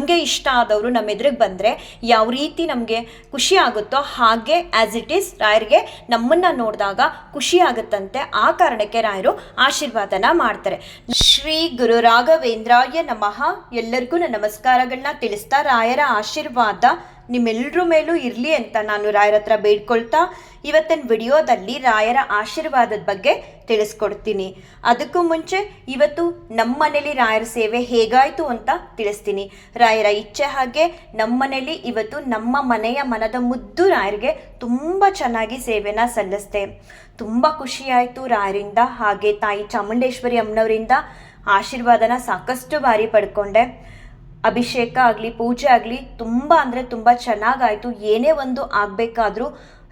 ನಮಗೆ ಇಷ್ಟ ಆದವರು ನಮ್ಮ ಎದುರಿಗೆ ಬಂದರೆ ಯಾವ ರೀತಿ ನಮಗೆ ಖುಷಿ ಆಗುತ್ತೋ ಹಾಗೆ ಆ್ಯಸ್ ಇಟ್ ಈಸ್ ರಾಯರಿಗೆ ನಮ್ಮನ್ನು ನೋಡಿದಾಗ ಖುಷಿ ಆಗುತ್ತಂತೆ ಆ ಕಾರಣಕ್ಕೆ ರಾಯರು ಆಶೀರ್ವಾದನ ಮಾಡ್ತಾರೆ. ಶ್ರೀ ಗುರು ರಾಘವೇಂದ್ರಾಯ ನಮಃ. ಎಲ್ಲರಿಗೂ ನಮಸ್ಕಾರಗಳನ್ನ ತಿಳಿಸ್ತಾ ರಾಯರ ಆಶೀರ್ವಾದ ನಿಮ್ಮೆಲ್ಲರ ಮೇಲೂ ಇರಲಿ ಅಂತ ನಾನು ರಾಯರ ಹತ್ರ ಬೇಡ್ಕೊಳ್ತಾ ಇವತ್ತಿನ ವಿಡಿಯೋದಲ್ಲಿ ರಾಯರ ಆಶೀರ್ವಾದದ ಬಗ್ಗೆ ತಿಳಿಸ್ಕೊಡ್ತೀನಿ. ಅದಕ್ಕೂ ಮುಂಚೆ ಇವತ್ತು ನಮ್ಮ ಮನೇಲಿ ರಾಯರ ಸೇವೆ ಹೇಗಾಯಿತು ಅಂತ ತಿಳಿಸ್ತೀನಿ. ರಾಯರ ಇಚ್ಛೆ ಹಾಗೆ ನಮ್ಮ ಮನೇಲಿ ಇವತ್ತು ನಮ್ಮ ಮನೆಯ ಮನದ ಮುದ್ದು ರಾಯರಿಗೆ ತುಂಬ ಚೆನ್ನಾಗಿ ಸೇವೆನ ಸಲ್ಲಿಸ್ತೆ ತುಂಬ ಖುಷಿಯಾಯಿತು ರಾಯರಿಂದ ಹಾಗೆ ತಾಯಿ ಚಾಮುಂಡೇಶ್ವರಿ ಅಮ್ಮನವರಿಂದ ಆಶೀರ್ವಾದನ ಸಾಕಷ್ಟು ಬಾರಿ ಪಡ್ಕೊಂಡೆ. ಅಭಿಷೇಕ ಆಗಲಿ ಪೂಜೆ ಆಗಲಿ ತುಂಬ ಅಂದರೆ ತುಂಬ ಚೆನ್ನಾಗಾಯಿತು. ಏನೇ ಒಂದು ಆಗಬೇಕಾದ್ರೂ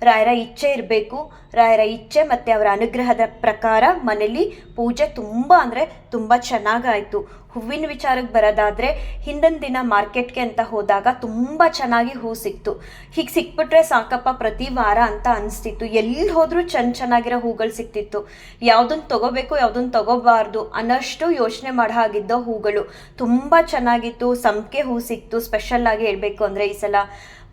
ರಾಯರ ಇಚ್ಛೆ ಇರಬೇಕು. ರಾಯರ ಇಚ್ಛೆ ಮತ್ತು ಅವರ ಅನುಗ್ರಹದ ಪ್ರಕಾರ ಮನೇಲಿ ಪೂಜೆ ತುಂಬ ಅಂದರೆ ತುಂಬ ಚೆನ್ನಾಗಾಯಿತು. ಹೂವಿನ ವಿಚಾರಕ್ಕೆ ಬರೋದಾದರೆ ಹಿಂದಿನ ದಿನ ಮಾರ್ಕೆಟ್ಗೆ ಅಂತ ಹೋದಾಗ ತುಂಬ ಚೆನ್ನಾಗಿ ಹೂ ಸಿಕ್ತು. ಹೀಗೆ ಸಿಕ್ಬಿಟ್ರೆ ಸಾಕಪ್ಪ ಪ್ರತಿ ವಾರ ಅಂತ ಅನಿಸ್ತಿತ್ತು. ಎಲ್ಲಿ ಹೋದರೂ ಚೆನ್ನ ಚೆನ್ನಾಗಿರೋ ಹೂಗಳು ಸಿಕ್ತಿತ್ತು. ಯಾವುದನ್ನು ತಗೋಬೇಕು ಯಾವುದನ್ನು ತಗೋಬಾರ್ದು ಅನ್ನೋಷ್ಟು ಯೋಚನೆ ಮಾಡೋ ಹಾಗಿದ್ದ ಹೂಗಳು. ತುಂಬ ಚೆನ್ನಾಗಿತ್ತು, ಸಂಪಿಗೆ ಹೂ ಸಿಕ್ತು ಸ್ಪೆಷಲ್ಲಾಗಿ ಹೇಳಬೇಕು ಅಂದರೆ ಈ ಸಲ.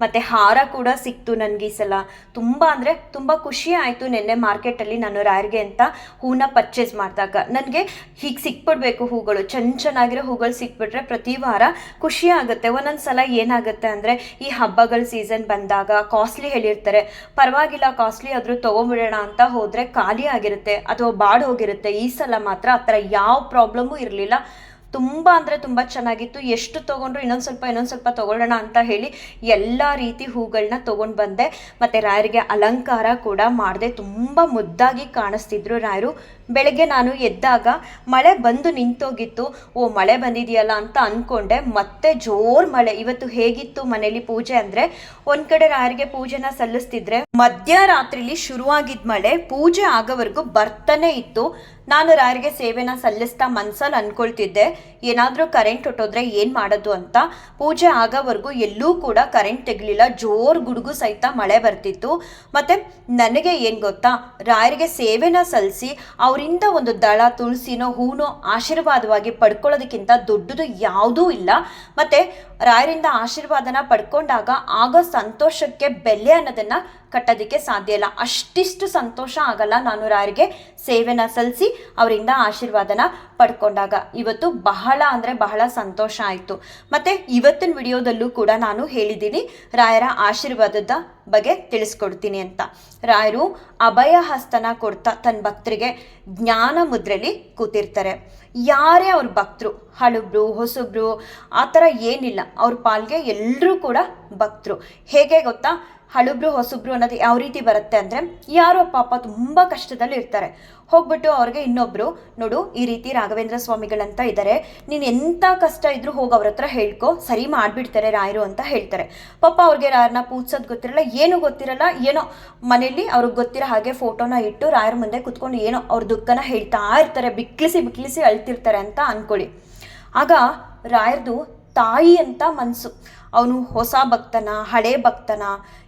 ಮತ್ತು ಹಾರ ಕೂಡ ಸಿಕ್ತು ನನಗೆ ಈ ಸಲ. ತುಂಬ ಅಂದರೆ ತುಂಬ ಖುಷಿ ಆಯಿತು ನಿನ್ನೆ ಮಾರ್ಕೆಟಲ್ಲಿ ನಾನು ರಾಯರ್ಗೆ ಅಂತ ಹೂನ ಪರ್ಚೇಸ್ ಮಾಡಿದಾಗ. ನನಗೆ ಹೀಗೆ ಸಿಕ್ಬಿಡ್ಬೇಕು ಹೂಗಳು. ಚೆನ್ನ ಚೆನ್ನಾಗಿರೋ ಹೂಗಳು ಸಿಕ್ಬಿಟ್ರೆ ಪ್ರತಿ ವಾರ ಖುಷಿ ಆಗುತ್ತೆ. ಒಂದೊಂದು ಸಲ ಏನಾಗುತ್ತೆ ಅಂದರೆ ಈ ಹಬ್ಬಗಳ ಸೀಸನ್ ಬಂದಾಗ ಕಾಸ್ಟ್ಲಿ ಹೇಳಿರ್ತಾರೆ. ಪರವಾಗಿಲ್ಲ ಕಾಸ್ಟ್ಲಿ ಆದರೂ ತೊಗೊಂಬಿಡೋಣ ಅಂತ ಹೋದರೆ ಖಾಲಿ ಆಗಿರುತ್ತೆ. ಅಥವಾ ಬಾಡ್ ಹೋಗಿರುತ್ತೆ. ಈ ಸಲ ಮಾತ್ರ ಆ ಥರ ಯಾವ ಪ್ರಾಬ್ಲಮ್ಮೂ ಇರಲಿಲ್ಲ. ತುಂಬ ಅಂದರೆ ತುಂಬ ಚೆನ್ನಾಗಿತ್ತು. ಎಷ್ಟು ತೊಗೊಂಡ್ರು ಇನ್ನೊಂದು ಸ್ವಲ್ಪ ಇನ್ನೊಂದು ಸ್ವಲ್ಪ ತೊಗೊಳ್ಳೋಣ ಅಂತ ಹೇಳಿ ಎಲ್ಲ ರೀತಿ ಹೂಗಳನ್ನ ತೊಗೊಂಡು ಬಂದೆ. ಮತ್ತು ರಾಯರಿಗೆ ಅಲಂಕಾರ ಕೂಡ ಮಾಡಿದೆ. ತುಂಬ ಮುದ್ದಾಗಿ ಕಾಣಿಸ್ತಿದ್ರು ರಾಯರು. ಬೆಳಗ್ಗೆ ನಾನು ಎದ್ದಾಗ ಮಳೆ ಬಂದು ನಿಂತೋಗಿತ್ತು. ಓ, ಮಳೆ ಬಂದಿದೆಯಲ್ಲ ಅಂತ ಅಂದ್ಕೊಂಡೆ ಮತ್ತೆ ಜೋರು ಮಳೆ. ಇವತ್ತು ಹೇಗಿತ್ತು ಮನೇಲಿ ಪೂಜೆ ಅಂದರೆ ಒಂದು ಕಡೆ ರಾಯರಿಗೆ ಪೂಜೆನ ಸಲ್ಲಿಸ್ತಿದ್ರೆ ಮಧ್ಯರಾತ್ರಿಲಿ ಶುರುವಾಗಿದ್ದ ಮಳೆ ಪೂಜೆ ಆಗೋವರೆಗೂ ಬರ್ತಾನೆ ಇತ್ತು. ನಾನು ರಾಯರಿಗೆ ಸೇವೆನ ಸಲ್ಲಿಸ್ತಾ ಮನ್ಸಲ್ಲಿ ಅನ್ಕೊಳ್ತಿದ್ದೆ. ಏನಾದರೂ ಕರೆಂಟ್ ಹೊಟ್ಟೋದ್ರೆ ಏನು ಮಾಡೋದು ಅಂತ. ಪೂಜೆ ಆಗೋವರೆಗೂ ಎಲ್ಲೂ ಕೂಡ ಕರೆಂಟ್ ತೆಗಲಿಲ್ಲ. ಜೋರು ಗುಡುಗು ಸಹಿತ ಮಳೆ ಬರ್ತಿತ್ತು. ಮತ್ತು ನನಗೆ ಏನು ಗೊತ್ತಾ? ರಾಯರಿಗೆ ಸೇವೆನ ಸಲ್ಲಿಸಿ ಅವರಿಂದ ಒಂದು ದಳ, ತುಳಸಿನೋ ಹೂನೋ ಆಶೀರ್ವಾದವಾಗಿ ಪಡ್ಕೊಳ್ಳೋದಕ್ಕಿಂತ ದೊಡ್ಡದು ಯಾವುದೂ ಇಲ್ಲ. ಮತ್ತು ರಾಯರಿಂದ ಆಶೀರ್ವಾದನ ಪಡ್ಕೊಂಡಾಗ ಆಗೋ ಸಂತೋಷಕ್ಕೆ ಬೆಲೆ ಅನ್ನೋದನ್ನು ಕಟ್ಟೋದಕ್ಕೆ ಸಾಧ್ಯ ಇಲ್ಲ. ಅಷ್ಟಿಷ್ಟು ಸಂತೋಷ ಆಗಲ್ಲ ನಾನು ರಾಯರಿಗೆ ಸೇವೆನ ಸಲ್ಲಿಸಿ ಅವರಿಂದ ಆಶೀರ್ವಾದನ ಪಡ್ಕೊಂಡಾಗ. ಇವತ್ತು ಬಹಳ ಅಂದರೆ ಬಹಳ ಸಂತೋಷ ಆಯಿತು. ಮತ್ತು ಇವತ್ತಿನ ವಿಡಿಯೋದಲ್ಲೂ ಕೂಡ ನಾನು ಹೇಳಿದ್ದೀನಿ, ರಾಯರ ಆಶೀರ್ವಾದದ ಬಗ್ಗೆ ತಿಳಿಸ್ಕೊಡ್ತೀನಿ ಅಂತ. ರಾಯರು ಅಭಯ ಹಸ್ತನ ಕೊಡ್ತಾ ತನ್ನ ಭಕ್ತರಿಗೆ ಜ್ಞಾನ ಮುದ್ರೆಯಲ್ಲಿ ಕೂತಿರ್ತಾರೆ. ಯಾರೇ ಅವ್ರ ಭಕ್ತರು, ಹಳುಬ್ರು, ಹೊಸಬ್ರು, ಆ ಥರ ಏನಿಲ್ಲ. ಅವ್ರ ಪಾಲ್ಗೆ ಎಲ್ಲರೂ ಕೂಡ ಭಕ್ತರು. ಹೇಗೆ ಗೊತ್ತಾ? ಹಳುಬ್ರು, ಹೊಸಬ್ರು ಅನ್ನೋದು ಯಾವ ರೀತಿ ಬರುತ್ತೆ ಅಂದರೆ ಯಾರೋ ಪಾಪ ತುಂಬ ಕಷ್ಟದಲ್ಲಿ ಇರ್ತಾರೆ. ಹೋಗ್ಬಿಟ್ಟು ಅವ್ರಿಗೆ ಇನ್ನೊಬ್ರು, ನೋಡು, ಈ ರೀತಿ ರಾಘವೇಂದ್ರ ಸ್ವಾಮಿಗಳಂತ ಇದ್ದಾರೆ ನೀನು ಎಂಥ ಕಷ್ಟ ಇದ್ರೂ ಹೋಗಿ ಅವ್ರ ಹತ್ರ ಹೇಳ್ಕೊ. ಸರಿ ಮಾಡಿಬಿಡ್ತಾರೆ ರಾಯರು ಅಂತ ಹೇಳ್ತಾರೆ. ಪಾಪ ಅವ್ರಿಗೆ ರಾಯರನ್ನ ಪೂಜ್ಸೋದು ಗೊತ್ತಿರಲ್ಲ, ಏನೂ ಗೊತ್ತಿರಲ್ಲ, ಏನೋ ಮನೆಯಲ್ಲಿ ಅವ್ರಿಗೆ ಗೊತ್ತಿರೋ ಹಾಗೆ ಫೋಟೋನ ಇಟ್ಟು ರಾಯರ ಮುಂದೆ ಕುತ್ಕೊಂಡು ಏನೋ ಅವ್ರ ದುಃಖನ ಹೇಳ್ತಾ ಇರ್ತಾರೆ. ಬಿಕ್ಲಿಸಿ ಬಿಕ್ಲಿಸಿ ಅಳ್ತಿರ್ತಾರೆ ಅಂತ ಅಂದ್ಕೊಳ್ಳಿ ಆಗ ರಾಯರ್ದು ತಾಯಿ ಅಂತ ಮನಸ್ಸು ಅವನು ಹೊಸ ಭಕ್ತನ, ಹಳೆ ಭಕ್ತನ,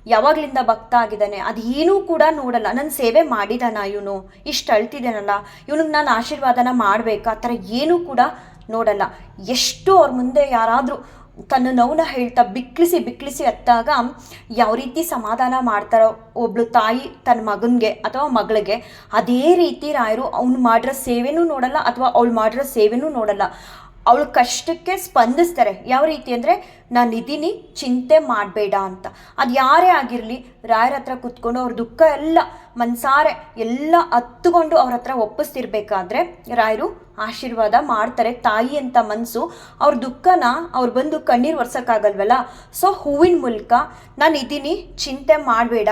ಯಾವಾಗಲಿಂದ ಭಕ್ತ ಆಗಿದ್ದಾನೆ, ಅದೇನೂ ಕೂಡ ನೋಡಲ್ಲ. ನನ್ನ ಸೇವೆ ಮಾಡಿದಾನ ಇವನು. ಇಷ್ಟು ಅಳ್ತಿದ್ದಾನಲ್ಲ ಇವನಿಗೆ ನಾನು ಆಶೀರ್ವಾದನ ಮಾಡಬೇಕಾ? ಆ ಥರ ಏನೂ ಕೂಡ ನೋಡಲ್ಲ. ಎಷ್ಟು ಅವ್ರ ಮುಂದೆ ಯಾರಾದರೂ ತನ್ನ ನೋವನ್ನ ಹೇಳ್ತಾ ಬಿಕ್ಕಿಸಿ ಬಿಕ್ಲಿಸಿ ಅತ್ತಾಗ ಯಾವ ರೀತಿ ಸಮಾಧಾನ ಮಾಡ್ತಾರೋ ಒಬ್ಳು ತಾಯಿ ತನ್ನ ಮಗನಿಗೆ ಅಥವಾ ಮಗಳಿಗೆ, ಅದೇ ರೀತಿ ರಾಯರು ಅವ್ನು ಮಾಡಿರೋ ಸೇವೆನೂ ನೋಡಲ್ಲ ಅಥವಾ ಅವಳು ಮಾಡಿರೋ ಸೇವೆನೂ ನೋಡಲ್ಲ. ಅವಳ ಕಷ್ಟಕ್ಕೆ ಸ್ಪಂದಿಸ್ತಾರೆ. ಯಾವ ರೀತಿ ಅಂದರೆ, ನಾನು ಇದ್ದೀನಿ, ಚಿಂತೆ ಮಾಡಬೇಡ ಅಂತ. ಅದು ಯಾರೇ ಆಗಿರಲಿ, ರಾಯರ ಹತ್ರ ಕುತ್ಕೊಂಡು ಅವ್ರ ದುಃಖ ಎಲ್ಲ, ಮನ್ಸಾರೆ ಎಲ್ಲ ಹತ್ತುಕೊಂಡು ಅವ್ರ ಹತ್ರ ಒಪ್ಪಿಸ್ತಿರ್ಬೇಕಾದ್ರೆ, ರಾಯರು ಆಶೀರ್ವಾದ ಮಾಡ್ತಾರೆ, ತಾಯಿ ಅಂತ ಮನಸ್ಸು ಅವ್ರ ದುಃಖನ ಅವ್ರು ಬಂದು ಕಣ್ಣೀರು ಒರ್ಸೋಕ್ಕಾಗಲ್ವಲ್ಲ? ಸೊ, ಹೂವಿನ ಮೂಲಕ ನಾನು ಇದ್ದೀನಿ, ಚಿಂತೆ ಮಾಡಬೇಡ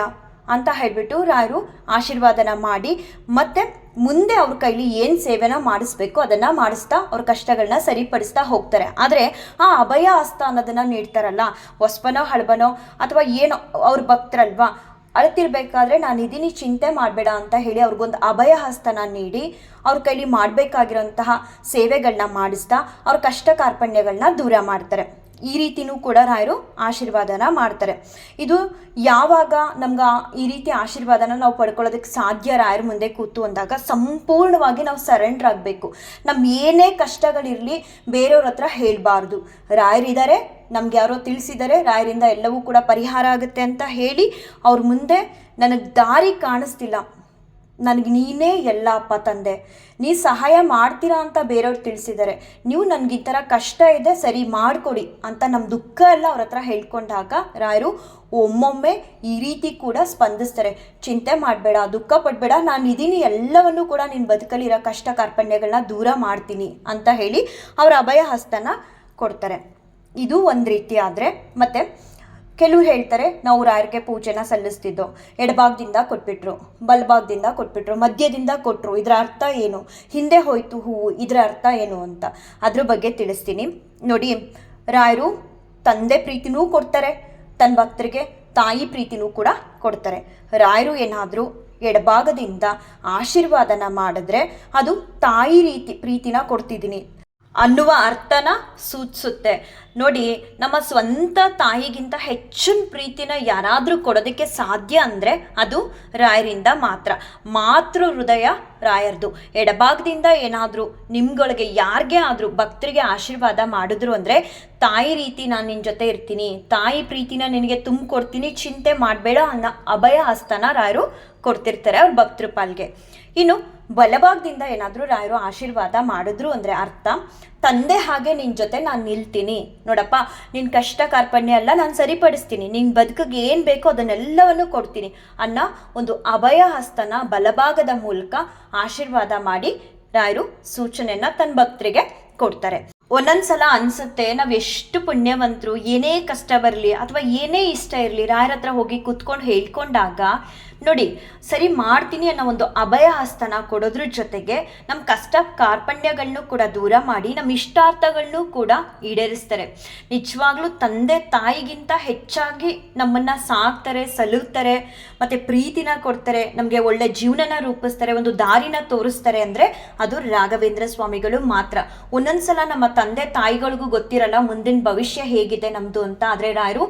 ಅಂತ ಹೇಳಿಬಿಟ್ಟು ರಾಯರು ಆಶೀರ್ವಾದನ ಮಾಡಿ, ಮತ್ತೆ ಮುಂದೆ ಅವ್ರ ಕೈಲಿ ಏನು ಸೇವೆನ ಮಾಡಿಸ್ಬೇಕು ಅದನ್ನು ಮಾಡಿಸ್ತಾ ಅವ್ರ ಕಷ್ಟಗಳನ್ನ ಸರಿಪಡಿಸ್ತಾ ಹೋಗ್ತಾರೆ. ಆದರೆ ಆ ಅಭಯ ಹಸ್ತ ಅನ್ನೋದನ್ನು ನೀಡ್ತಾರಲ್ಲ ಹೊಸ್ಬನೋ ಹಳಬನೋ ಅಥವಾ ಏನೋ ಅವ್ರ ಭಕ್ತರಲ್ವಾ, ಅಳ್ತಿರ್ಬೇಕಾದ್ರೆ ನಾನು ಇದೀನಿ, ಚಿಂತೆ ಮಾಡಬೇಡ ಅಂತ ಹೇಳಿ ಅವ್ರಿಗೊಂದು ಅಭಯ ಹಸ್ತನ ನೀಡಿ ಅವ್ರ ಕೈಲಿ ಮಾಡಬೇಕಾಗಿರೋಂತಹ ಸೇವೆಗಳನ್ನ ಮಾಡಿಸ್ತಾ ಅವ್ರ ಕಷ್ಟ ಕಾರ್ಪಣ್ಯಗಳನ್ನ ದೂರ ಮಾಡ್ತಾರೆ. ಈ ರೀತಿನೂ ಕೂಡ ರಾಯರು ಆಶೀರ್ವಾದನ ಮಾಡ್ತಾರೆ. ಇದು ಯಾವಾಗ ನಮ್ಗೆ ಈ ರೀತಿ ಆಶೀರ್ವಾದನ ನಾವು ಪಡ್ಕೊಳ್ಳೋದಕ್ಕೆ ಸಾಧ್ಯ ರಾಯರ ಮುಂದೆ ಕೂತು ಅಂದಾಗ ಸಂಪೂರ್ಣವಾಗಿ ನಾವು ಸರೆಂಡರ್ ಆಗಬೇಕು. ನಮ್ಮ ಏನೇ ಕಷ್ಟಗಳಿರಲಿ ಬೇರೆಯವ್ರ ಹತ್ರ ಹೇಳಬಾರ್ದು. ರಾಯರಿದ್ದಾರೆ ನಮ್ಗೆ ಯಾರೋ ತಿಳಿಸಿದರೆ, ರಾಯರಿಂದ ಎಲ್ಲವೂ ಕೂಡ ಪರಿಹಾರ ಆಗುತ್ತೆ ಅಂತ ಹೇಳಿ ಅವ್ರ ಮುಂದೆ ನನಗೆ ದಾರಿ ಕಾಣಿಸ್ತಿಲ್ಲ. ನನಗೆ ನೀನೇ ಎಲ್ಲ ಅಪ್ಪ ತಂದೆ. ನೀ ಸಹಾಯ ಮಾಡ್ತೀರಾ ಅಂತ ಬೇರೆಯವ್ರು ತಿಳಿಸಿದ್ದಾರೆ ನೀವು ನನಗೆ ಈ ಥರ ಕಷ್ಟ ಇದೆ, ಸರಿ ಮಾಡಿಕೊಡಿ ಅಂತ ನಮ್ಮ ದುಃಖ ಎಲ್ಲ ಅವ್ರ ಹತ್ರ ಹೇಳ್ಕೊಂಡಾಗ ರಾಯರು ಒಮ್ಮೊಮ್ಮೆ ಈ ರೀತಿ ಕೂಡ ಸ್ಪಂದಿಸ್ತಾರೆ. ಚಿಂತೆ ಮಾಡಬೇಡ, ದುಃಖ ಪಡಬೇಡ, ನಾನು ಇದೀನಿ, ಎಲ್ಲವನ್ನೂ ಕೂಡ ನಿನ್ನ ಬದುಕಲಿರೋ ಕಷ್ಟ ಕಾರ್ಪಣ್ಯಗಳನ್ನ ದೂರ ಮಾಡ್ತೀನಿ ಅಂತ ಹೇಳಿ ಅವರ ಅಭಯ ಹಸ್ತನ ಕೊಡ್ತಾರೆ. ಇದು ಒಂದು ರೀತಿ ಆದರೆ ಮತ್ತು ಕೆಲವ್ರು ಹೇಳ್ತಾರೆ, ನಾವು ರಾಯರಿಗೆ ಪೂಜೆನ ಸಲ್ಲಿಸ್ತಿದ್ದೋ. ಎಡಭಾಗದಿಂದ ಕೊಟ್ಬಿಟ್ರು, ಬಲಭಾಗದಿಂದ ಕೊಟ್ಬಿಟ್ರು, ಮಧ್ಯದಿಂದ ಕೊಟ್ಟರು ಇದರ ಅರ್ಥ ಏನು? ಹಿಂದೆ ಹೋಯ್ತು ಹೂವು, ಇದರ ಅರ್ಥ ಏನು ಅಂತ. ಅದ್ರ ಬಗ್ಗೆ ತಿಳಿಸ್ತೀನಿ. ನೋಡಿ, ರಾಯರು ತಂದೆ ಪ್ರೀತಿನೂ ಕೊಡ್ತಾರೆ ತನ್ನ ಭಕ್ತರಿಗೆ ತಾಯಿ ಪ್ರೀತಿನೂ ಕೂಡ ಕೊಡ್ತಾರೆ. ರಾಯರು ಏನಾದರೂ ಎಡಭಾಗದಿಂದ ಆಶೀರ್ವಾದನ ಮಾಡಿದ್ರೆ ಅದು ತಾಯಿ ರೀತಿ, ಪ್ರೀತಿನ ಕೊಡ್ತಿದ್ದೀನಿ. ಅನ್ನುವ ಅರ್ಥನ ಸೂಚಿಸುತ್ತೆ. ನೋಡಿ, ನಮ್ಮ ಸ್ವಂತ ತಾಯಿಗಿಂತ ಹೆಚ್ಚಿನ ಪ್ರೀತಿನ ಯಾರಾದರೂ ಕೊಡೋದಕ್ಕೆ ಸಾಧ್ಯ ಅಂದರೆ ಅದು ರಾಯರಿಂದ ಮಾತ್ರ. ಮಾತೃ ಹೃದಯ ರಾಯರ್ದು. ಎಡಭಾಗದಿಂದ ಏನಾದರೂ ನಿಮ್ಗಳಿಗೆ, ಯಾರಿಗೆ ಆದರೂ ಭಕ್ತರಿಗೆ ಆಶೀರ್ವಾದ ಮಾಡಿದ್ರು ಅಂದರೆ ತಾಯಿ ರೀತಿ ನಾನು ನಿನ್ನ ಜೊತೆ ಇರ್ತೀನಿ, ತಾಯಿ ಪ್ರೀತಿನ ನಿನಗೆ ತುಂಬಿಕೊಡ್ತೀನಿ, ಚಿಂತೆ ಮಾಡಬೇಡ ಅನ್ನೋ ಅಭಯ ಹಸ್ತನ ರಾಯರು ಕೊಡ್ತಿರ್ತಾರೆ ಅವ್ರ ಭಕ್ತರ ಪಾಲ್ಗೆ. ಇನ್ನು ಬಲಭಾಗದಿಂದ ಏನಾದರೂ ರಾಯರು ಆಶೀರ್ವಾದ ಮಾಡಿದ್ರು ಅಂದರೆ ಅರ್ಥ. ತಂದೆ ಹಾಗೆ ನಿನ್ನ ಜೊತೆ ನಾನು ನಿಲ್ತೀನಿ. ನೋಡಪ್ಪ ನಿನ್ನ ಕಷ್ಟ ಕಾರ್ಪಣ್ಯ ಎಲ್ಲ ನಾನು ಸರಿಪಡಿಸ್ತೀನಿ. ನಿನ್ನ ಬದುಕಿಗೆ ಏನು ಬೇಕೋ ಅದನ್ನೆಲ್ಲವನ್ನು ಕೊಡ್ತೀನಿ ಅನ್ನೋ ಒಂದು ಅಭಯ ಹಸ್ತನ ಬಲಭಾಗದ ಮೂಲಕ ಆಶೀರ್ವಾದ ಮಾಡಿ ರಾಯರು ಸೂಚನೆಯನ್ನ ತನ್ನ ಭಕ್ತರಿಗೆ ಕೊಡ್ತಾರೆ. ಒಂದೊಂದ್ಸಲ ಅನ್ಸುತ್ತೆ, ನಾವು ಎಷ್ಟು ಪುಣ್ಯವಂತರು, ಏನೇ ಕಷ್ಟ ಬರಲಿ ಅಥವಾ ಏನೇ ಇಷ್ಟ ಇರಲಿ, ರಾಯರ ಹತ್ರ ಹೋಗಿ ಕುತ್ಕೊಂಡು ಹೇಳ್ಕೊಂಡಾಗ ನೋಡಿ, ಸರಿ ಮಾಡ್ತೀನಿ ಅನ್ನೋ ಒಂದು ಅಭಯ ಹಸ್ತನ ಕೊಡೋದ್ರ ಜೊತೆಗೆ ನಮ್ಮ ಕಷ್ಟ ಕಾರ್ಪಣ್ಯಗಳನ್ನೂ ಕೂಡ ದೂರ ಮಾಡಿ ನಮ್ಮ ಇಷ್ಟಾರ್ಥಗಳನ್ನೂ ಕೂಡ ಈಡೇರಿಸ್ತಾರೆ. ನಿಜವಾಗ್ಲೂ ತಂದೆ ತಾಯಿಗಿಂತ ಹೆಚ್ಚಾಗಿ ನಮ್ಮನ್ನು ಸಾಕ್ತಾರೆ, ಸಲುತ್ತಾರೆ, ಮತ್ತು ಪ್ರೀತಿನ ಕೊಡ್ತಾರೆ, ನಮಗೆ ಒಳ್ಳೆ ಜೀವನನ ರೂಪಿಸ್ತಾರೆ, ಒಂದು ದಾರಿನ ತೋರಿಸ್ತಾರೆ ಅಂದರೆ ಅದು ರಾಘವೇಂದ್ರ ಸ್ವಾಮಿಗಳು ಮಾತ್ರ. ಒಂದೊಂದ್ಸಲ ನಮ್ಮ ತಂದೆ ತಾಯಿಗಳಿಗೂ ಗೊತ್ತಿರಲ್ಲ ಮುಂದಿನ ಭವಿಷ್ಯ ಹೇಗಿದೆ ನಮ್ಮದು ಅಂತ. ಆದರೆ ರಾಯರು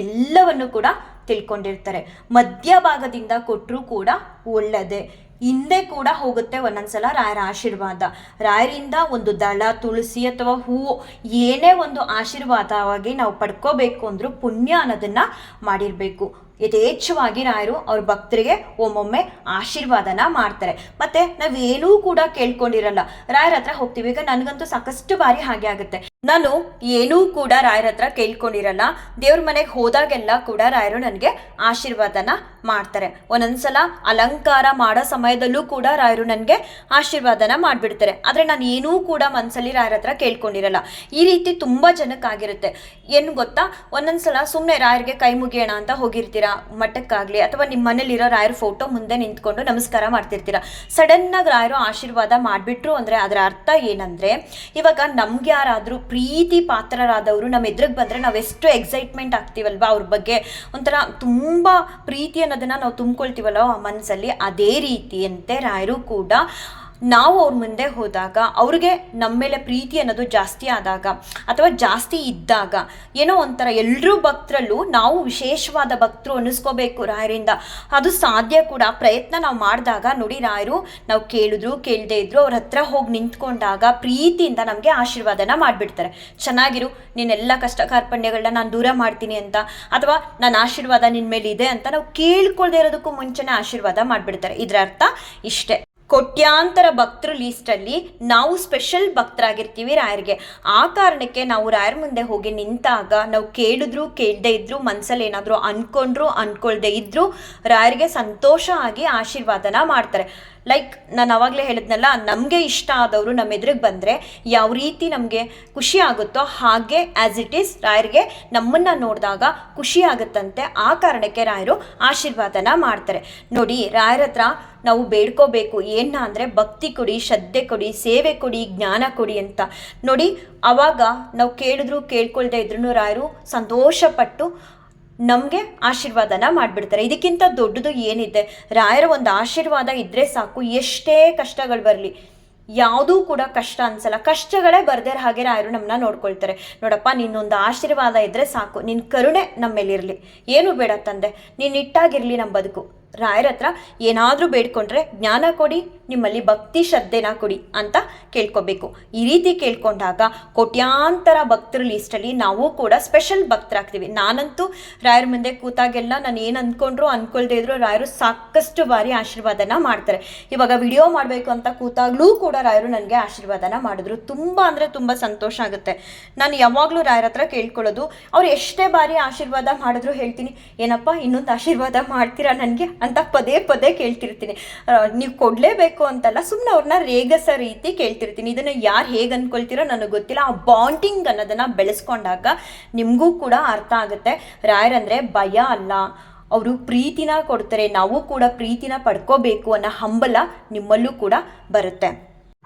ಎಲ್ಲವನ್ನು ಕೂಡ ತಿಳ್ಕೊಂಡಿರ್ತಾರೆ. ಮಧ್ಯಭಾಗದಿಂದ ಕೊಟ್ಟರೂ ಕೂಡ ಒಳ್ಳೆಯದೇ ಹಿಂದೆ ಕೂಡ ಹೋಗುತ್ತೆ ಒಂದೊಂದ್ಸಲ ರಾಯರ ಆಶೀರ್ವಾದ. ರಾಯರಿಂದ ಒಂದು ದಳ, ತುಳಸಿ ಅಥವಾ ಹೂವು ಏನೇ ಒಂದು ಆಶೀರ್ವಾದವಾಗಿ ನಾವು ಪಡ್ಕೋಬೇಕು ಅಂದರೂ ಪುಣ್ಯ ಅನ್ನೋದನ್ನು ಮಾಡಿರಬೇಕು. ಯಥೇಚ್ಛವಾಗಿ ರಾಯರು ಅವ್ರ ಭಕ್ತರಿಗೆ ಒಮ್ಮೊಮ್ಮೆ ಆಶೀರ್ವಾದನ ಮಾಡ್ತಾರೆ. ಮತ್ತೆ ನಾವೇನೂ ಕೂಡ ಕೇಳ್ಕೊಂಡಿರಲ್ಲ, ರಾಯರ ಹತ್ರ ಹೋಗ್ತೀವಿ. ಈಗ ನನಗಂತೂ ಸಾಕಷ್ಟು ಬಾರಿ ಹಾಗೆ ಆಗುತ್ತೆ. ನಾನು ಏನೂ ಕೂಡ ರಾಯರ ಹತ್ರ ಕೇಳ್ಕೊಂಡಿರಲ್ಲ. ದೇವ್ರ ಮನೆಗೆ ಹೋದಾಗೆಲ್ಲ ಕೂಡ ರಾಯರು ನನಗೆ ಆಶೀರ್ವಾದನ ಮಾಡ್ತಾರೆ. ಒಂದೊಂದ್ಸಲ ಅಲಂಕಾರ ಮಾಡೋ ಸಮಯದಲ್ಲೂ ಕೂಡ ರಾಯರು ನನಗೆ ಆಶೀರ್ವಾದನ ಮಾಡಿಬಿಡ್ತಾರೆ. ಆದರೆ ನಾನು ಏನೂ ಕೂಡ ಮನಸ್ಸಲ್ಲಿ ರಾಯರ ಹತ್ರ ಕೇಳ್ಕೊಂಡಿರಲ್ಲ. ಈ ರೀತಿ ತುಂಬ ಜನಕ್ಕಾಗಿರುತ್ತೆ. ಏನು ಗೊತ್ತಾ? ಒಂದೊಂದ್ಸಲ ಸುಮ್ಮನೆ ರಾಯರಿಗೆ ಕೈ ಮುಗಿಯೋಣ ಅಂತ ಹೋಗಿರ್ತೀರಾ? ಮಠಕ್ಕಾಗಲಿ ಅಥವಾ ನಿಮ್ಮ ಮನೇಲಿರೋ ರಾಯರ ಫೋಟೋ ಮುಂದೆ ನಿಂತ್ಕೊಂಡು ನಮಸ್ಕಾರ ಮಾಡ್ತಿರ್ತೀರ. ಸಡನ್ನಾಗಿ ರಾಯರು ಆಶೀರ್ವಾದ ಮಾಡಿಬಿಟ್ರು ಅಂದರೆ ಅದರ ಅರ್ಥ ಏನಂದರೆ, ಇವಾಗ ನಮ್ಗೆ ಯಾರಾದರೂ ಪ್ರೀತಿ ಪಾತ್ರರಾದವರು ನಮ್ಮ ಎದುರಿಗೆ ಬಂದರೆ ಎಷ್ಟು ಎಕ್ಸೈಟ್ಮೆಂಟ್ ಆಗ್ತೀವಲ್ವಾ ಅವ್ರ ಬಗ್ಗೆ. ಒಂಥರ ತುಂಬ ಪ್ರೀತಿ ಅನ್ನೋದನ್ನು ನಾವು ತುಂಬ್ಕೊಳ್ತೀವಲ್ಲ ಆ ಮನಸ್ಸಲ್ಲಿ ಅದೇ ರೀತಿಯಂತೆ ರಾಯರು ಕೂಡ ನಾವು ಅವ್ರ ಮುಂದೆ ಹೋದಾಗ, ಅವ್ರಿಗೆ ನಮ್ಮ ಮೇಲೆ ಪ್ರೀತಿ ಅನ್ನೋದು ಜಾಸ್ತಿ ಆದಾಗ ಅಥವಾ ಜಾಸ್ತಿ ಇದ್ದಾಗ ಏನೋ ಒಂಥರ ಎಲ್ಲರೂ ಭಕ್ತರಲ್ಲೂ ನಾವು ವಿಶೇಷವಾದ ಭಕ್ತರು ಅನ್ನಿಸ್ಕೋಬೇಕು ರಾಯರಿಂದ. ಅದು ಸಾಧ್ಯ ಕೂಡ. ಪ್ರಯತ್ನ ನಾವು ಮಾಡಿದಾಗ ನೋಡಿ ರಾಯರು, ನಾವು ಕೇಳಿದ್ರು, ಕೇಳದೆ ಇದ್ರು, ಅವ್ರ ಹತ್ರ ಹೋಗಿ ನಿಂತ್ಕೊಂಡಾಗ ಪ್ರೀತಿಯಿಂದ ನಮಗೆ ಆಶೀರ್ವಾದನ ಮಾಡಿಬಿಡ್ತಾರೆ. ಚೆನ್ನಾಗಿರು, ನೀನೆಲ್ಲ ಕಷ್ಟ ಕಾರ್ಪಣ್ಯಗಳನ್ನ ನಾನು ದೂರ ಮಾಡ್ತೀನಿ ಅಂತ ಅಥವಾ ನನ್ನ ಆಶೀರ್ವಾದ ನಿನ್ನ ಮೇಲೆ ಇದೆ ಅಂತ ನಾವು ಕೇಳ್ಕೊಳ್ದೇ ಇರೋದಕ್ಕೂ ಮುಂಚೆನೇ ಆಶೀರ್ವಾದ ಮಾಡಿಬಿಡ್ತಾರೆ. ಇದರ ಅರ್ಥ ಇಷ್ಟೇ. ಕೋಟ್ಯಾಂತರ ಭಕ್ತರು ಲೀಸ್ಟಲ್ಲಿ ನಾವು ಸ್ಪೆಷಲ್ ಭಕ್ತರಾಗಿರ್ತೀವಿ ರಾಯರಿಗೆ. ಆ ಕಾರಣಕ್ಕೆ ನಾವು ರಾಯರ್ ಮುಂದೆ ಹೋಗಿ ನಿಂತಾಗ ನಾವು ಕೇಳಿದ್ರು, ಕೇಳದೆ ಇದ್ರು ಮನಸ್ಸಲ್ಲಿ ಏನಾದರೂ ಅನ್ಕೊಂಡ್ರು, ಅನ್ಕೊಳ್ದೆ ಇದ್ರು, ರಾಯರಿಗೆ ಸಂತೋಷ ಆಗಿ ಆಶೀರ್ವಾದನ ಮಾಡ್ತಾರೆ. ಲೈಕ್ ನಾನು ಆವಾಗಲೇ ಹೇಳಿದ್ನಲ್ಲ, ನಮಗೆ ಇಷ್ಟ ಆದವರು ನಮ್ಮ ಎದುರಿಗೆ ಬಂದರೆ ಯಾವ ರೀತಿ ನಮಗೆ ಖುಷಿ ಆಗುತ್ತೋ ಹಾಗೆ ಆ್ಯಸ್ ಇಟ್ ಈಸ್ ರಾಯರಿಗೆ ನಮ್ಮನ್ನು ನೋಡಿದಾಗ ಖುಷಿ ಆಗುತ್ತಂತೆ ಆ ಕಾರಣಕ್ಕೆ ರಾಯರು ಆಶೀರ್ವಾದನ ಮಾಡ್ತಾರೆ. ನೋಡಿ, ರಾಯರ ಹತ್ರ ನಾವು ಬೇಡ್ಕೋಬೇಕು, ಏನ ಅಂದರೆ ಭಕ್ತಿ ಕೊಡಿ, ಶ್ರದ್ಧೆ ಕೊಡಿ, ಸೇವೆ ಕೊಡಿ, ಜ್ಞಾನ ಕೊಡಿ ಅಂತ. ನೋಡಿ ಆವಾಗ ನಾವು ಕೇಳಿದ್ರು, ಕೇಳ್ಕೊಳ್ದೆ ಇದ್ರೂ ರಾಯರು ಸಂತೋಷಪಟ್ಟು ನಮಗೆ ಆಶೀರ್ವಾದನ ಮಾಡಿಬಿಡ್ತಾರೆ. ಇದಕ್ಕಿಂತ ದೊಡ್ಡದು ಏನಿದೆ, ರಾಯರ ಒಂದು ಆಶೀರ್ವಾದ ಇದ್ದರೆ ಸಾಕು. ಎಷ್ಟೇ ಕಷ್ಟಗಳು ಬರಲಿ, ಯಾವುದೂ ಕೂಡ ಕಷ್ಟ ಅನ್ಸಲ್ಲ. ಕಷ್ಟಗಳೇ ಬರ್ದೇ ಹಾಗೆ ರಾಯರು ನಮ್ಮನ್ನ ನೋಡ್ಕೊಳ್ತಾರೆ. ನೋಡಪ್ಪ, ನಿನ್ನೊಂದು ಆಶೀರ್ವಾದ ಇದ್ದರೆ ಸಾಕು. ನಿನ್ನ ಕರುಣೆ ನಮ್ಮ ಮೇಲಿರಲಿ ಏನು ಬೇಡ ತಂದೆ, ನೀನು ಇಟ್ಟಾಗಿರಲಿ ನಮ್ಮ ಬದುಕು. ರಾಯರ ಹತ್ರ ಏನಾದರೂ ಬೇಡ್ಕೊಂಡ್ರೆ ಜ್ಞಾನ ಕೊಡಿ, ನಿಮ್ಮಲ್ಲಿ ಭಕ್ತಿ ಶ್ರದ್ಧೆನ ಕೊಡಿ ಅಂತ ಕೇಳ್ಕೊಬೇಕು. ಈ ರೀತಿ ಕೇಳ್ಕೊಂಡಾಗ ಕೋಟ್ಯಾಂತರ ಭಕ್ತರ ಲೀಸ್ಟಲ್ಲಿ ನಾವು ಕೂಡ ಸ್ಪೆಷಲ್ ಭಕ್ತರಾಗ್ತೀವಿ. ನಾನಂತೂ ರಾಯರ ಮುಂದೆ ಕೂತಾಗೆಲ್ಲ ನಾನು ಏನು ಅಂದ್ಕೊಂಡ್ರು ಅಂದ್ಕೊಳ್ದೇ ಇದ್ರು ರಾಯರು ಸಾಕಷ್ಟು ಬಾರಿ ಆಶೀರ್ವಾದನ ಮಾಡ್ತಾರೆ. ಇವಾಗ ವಿಡಿಯೋ ಮಾಡಬೇಕು ಅಂತ ಕೂತಾಗ್ಲೂ ಕೂಡ ರಾಯರು ನನಗೆ ಆಶೀರ್ವಾದನ ಮಾಡಿದ್ರು. ತುಂಬ ಅಂದರೆ ತುಂಬ ಸಂತೋಷ ಆಗುತ್ತೆ. ನಾನು ಯಾವಾಗಲೂ ರಾಯರ ಹತ್ರ ಕೇಳ್ಕೊಳ್ಳೋದು, ಅವ್ರು ಎಷ್ಟೇ ಬಾರಿ ಆಶೀರ್ವಾದ ಮಾಡಿದ್ರು ಹೇಳ್ತೀನಿ, ಏನಪ್ಪ ಇನ್ನೊಂದು ಆಶೀರ್ವಾದ ಮಾಡ್ತೀರಾ ನನಗೆ? ಅಂತ ಪದೇ ಪದೇ ಕೇಳ್ತಿರ್ತೀನಿ. ನೀವು ಕೊಡಲೇಬೇಕು ಅಂತಲ್ಲ ಸುಮ್ಮನೆ ಅವ್ರನ್ನ ರೇಗಸ ರೀತಿ ಕೇಳ್ತಿರ್ತೀನಿ. ಇದನ್ನು ಯಾರು ಹೇಗೆ ಅಂದ್ಕೊಳ್ತೀರೋ ನನಗೆ ಗೊತ್ತಿಲ್ಲ. ಆ ಬಾಂಡಿಂಗ್ ಅನ್ನೋದನ್ನು ಬೆಳೆಸ್ಕೊಂಡಾಗ ನಿಮಗೂ ಕೂಡ ಅರ್ಥ ಆಗುತ್ತೆ. ರಾಯರಂದರೆ ಭಯ ಅಲ್ಲ. ಅವರು ಪ್ರೀತಿನ ಕೊಡ್ತಾರೆ. ನಾವು ಕೂಡ ಪ್ರೀತಿನ ಪಡ್ಕೋಬೇಕು ಅನ್ನೋ ಹಂಬಲ ನಿಮ್ಮಲ್ಲೂ ಕೂಡ ಬರುತ್ತೆ.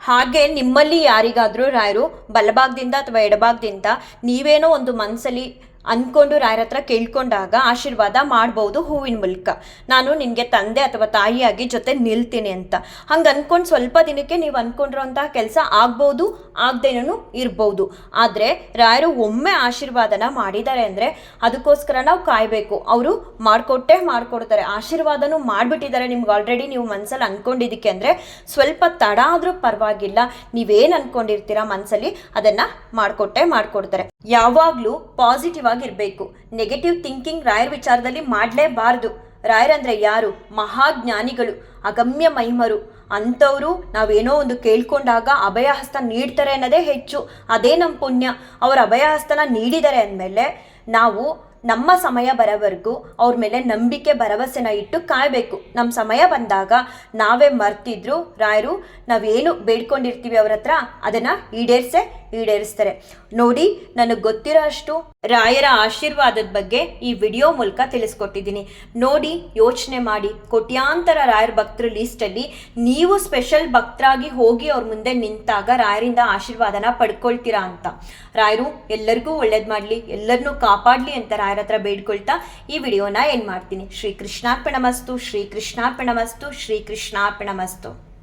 ಹಾಗೆ ನಿಮ್ಮಲ್ಲಿ ಯಾರಿಗಾದರೂ ರಾಯರು ಬಲಭಾಗದಿಂದ ಅಥವಾ ಎಡಭಾಗದಿಂದ ನೀವೇನೋ ಒಂದು ಮನಸ್ಸಲ್ಲಿ ಅಂದ್ಕೊಂಡು ರಾಯರ ಹತ್ರ ಕೇಳ್ಕೊಂಡಾಗ ಆಶೀರ್ವಾದ ಮಾಡ್ಬೋದು ಹೂವಿನ ಮೂಲಕ. ನಾನು ನಿನಗೆ ತಂದೆ ಅಥವಾ ತಾಯಿಯಾಗಿ ಜೊತೆ ನಿಲ್ತೀನಿ ಅಂತ. ಹಂಗೆ ಅಂದ್ಕೊಂಡು ಸ್ವಲ್ಪ ದಿನಕ್ಕೆ ನೀವು ಅಂದ್ಕೊಂಡಿರೋಂತಹ ಕೆಲಸ ಆಗ್ಬೋದು ಆಗದೇನೂ ಇರ್ಬೋದು. ಆದರೆ ರಾಯರು ಒಮ್ಮೆ ಆಶೀರ್ವಾದನ ಮಾಡಿದ್ದಾರೆ ಅಂದರೆ ಅದಕ್ಕೋಸ್ಕರ ನಾವು ಕಾಯಬೇಕು. ಅವರು ಮಾಡಿಕೊಟ್ಟೆ ಮಾಡಿಕೊಡ್ತಾರೆ. ಆಶೀರ್ವಾದನೂ ಮಾಡಿಬಿಟ್ಟಿದ್ದಾರೆ ನಿಮ್ಗೆ ಆಲ್ರೆಡಿ ನೀವು ಮನಸ್ಸಲ್ಲಿ ಅಂದ್ಕೊಂಡಿದ್ದಕ್ಕೆ ಅಂದರೆ ಸ್ವಲ್ಪ ತಡ ಆದರೂ ಪರವಾಗಿಲ್ಲ. ನೀವೇನು ಅಂದ್ಕೊಂಡಿರ್ತೀರ ಮನಸ್ಸಲ್ಲಿ ಅದನ್ನು ಮಾಡಿಕೊಟ್ಟೆ ಮಾಡಿಕೊಡ್ತಾರೆ. ಯಾವಾಗಲೂ ಪಾಸಿಟಿವ್ ಆಗಿರಬೇಕು. ನೆಗೆಟಿವ್ ಥಿಂಕಿಂಗ್ ರಾಯರ್ ವಿಚಾರದಲ್ಲಿ ಮಾಡಲೇಬಾರ್ದು. ರಾಯರಂದ್ರೆ ಯಾರು? ಮಹಾಜ್ಞಾನಿಗಳು, ಅಗಮ್ಯ ಮಹಿಮರು. ಅಂಥವರು ನಾವೇನೋ ಒಂದು ಕೇಳ್ಕೊಂಡಾಗ ಅಭಯ ಹಸ್ತ ನೀಡ್ತಾರೆ ಅನ್ನೋದೇ ಹೆಚ್ಚು. ಅದೇ ನಮ್ಮ ಪುಣ್ಯ. ಅವ್ರ ಅಭಯ ಹಸ್ತನ ನೀಡಿದ್ದಾರೆ ಅಂದಮೇಲೆ ನಾವು ನಮ್ಮ ಸಮಯ ಬರೋವರೆಗೂ ಅವ್ರ ಮೇಲೆ ನಂಬಿಕೆ, ಭರವಸೆನ ಇಟ್ಟು ಕಾಯಬೇಕು. ನಮ್ಮ ಸಮಯ ಬಂದಾಗ ನಾವೇ ಮರ್ತಿದ್ರು ರಾಯರು, ನಾವೇನು ಬೇಡ್ಕೊಂಡಿರ್ತೀವಿ ಅವ್ರ ಹತ್ರ, ಅದನ್ನು ಈಡೇರಿಸೇ ಈಡೇರಿಸ್ತಾರೆ. ನೋಡಿ, ನನಗೆ ಗೊತ್ತಿರೋ ಅಷ್ಟು ರಾಯರ ಆಶೀರ್ವಾದದ ಬಗ್ಗೆ ಈ ವಿಡಿಯೋ ಮೂಲಕ ತಿಳಿಸ್ಕೊಟ್ಟಿದ್ದೀನಿ. ನೋಡಿ, ಯೋಚನೆ ಮಾಡಿ. ಕೋಟ್ಯಾಂತರ ರಾಯರ ಭಕ್ತರ ಲೀಸ್ಟಲ್ಲಿ ನೀವು ಸ್ಪೆಷಲ್ ಭಕ್ತರಾಗಿ ಹೋಗಿ ಅವ್ರ ಮುಂದೆ ನಿಂತಾಗ ರಾಯರಿಂದ ಆಶೀರ್ವಾದನ ಪಡ್ಕೊಳ್ತೀರಾ ಅಂತ. ರಾಯರು, ಎಲ್ಲರಿಗೂ ಒಳ್ಳೇದು ಮಾಡಲಿ ಎಲ್ಲರನ್ನೂ ಕಾಪಾಡಲಿ ಅಂತ ರಾಯರ ಹತ್ರ ಬೇಡ್ಕೊಳ್ತಾ ಈ ವಿಡಿಯೋನ ಏನು ಮಾಡ್ತೀನಿ. ಶ್ರೀ ಕೃಷ್ಣಾರ್ಪಣ ಮಸ್ತು ಶ್ರೀ ಕೃಷ್ಣಾರ್ಪಣ ಮಸ್ತು ಶ್ರೀ ಕೃಷ್ಣಾರ್ಪಣ ಮಸ್ತು.